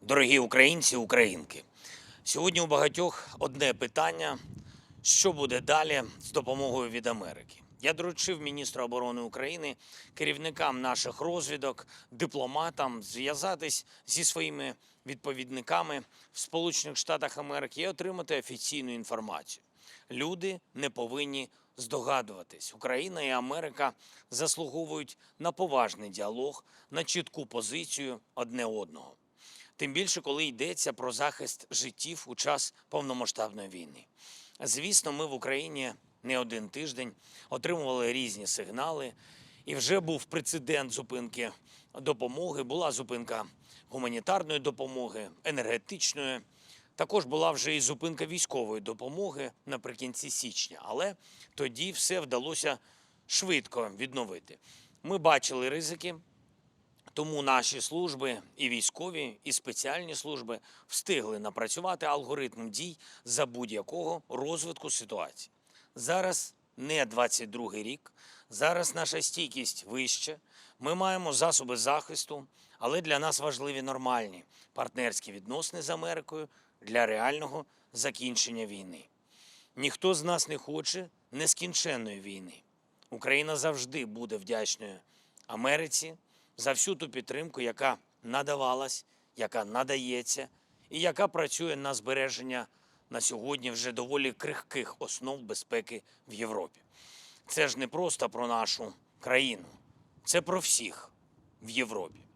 Дорогі українці, українки, сьогодні у багатьох одне питання: що буде далі з допомогою від Америки? Я доручив міністру оборони України, керівникам наших розвідок, дипломатам зв'язатись зі своїми відповідниками в Сполучених Штатах Америки і отримати офіційну інформацію. Люди не повинні здогадуватись. Україна і Америка заслуговують на поважний діалог, на чітку позицію одне одного. Тим більше, коли йдеться про захист життів у час повномасштабної війни. Звісно, ми в Україні не один тиждень отримували різні сигнали, і вже був прецедент зупинки допомоги, була зупинка гуманітарної допомоги, енергетичної. Також була вже і зупинка військової допомоги наприкінці січня, але тоді все вдалося швидко відновити. Ми бачили ризики, тому наші служби, і військові, і спеціальні служби встигли напрацювати алгоритм дій за будь-якого розвитку ситуації. Зараз не 22-й рік, зараз наша стійкість вища. Ми маємо засоби захисту, але для нас важливі нормальні партнерські відносини з Америкою для реального закінчення війни. Ніхто з нас не хоче нескінченної війни. Україна завжди буде вдячною Америці за всю ту підтримку, яка надавалась, яка надається, і яка працює на збереження на сьогодні вже доволі крихких основ безпеки в Європі. Це ж не просто про нашу країну, це про всіх в Європі.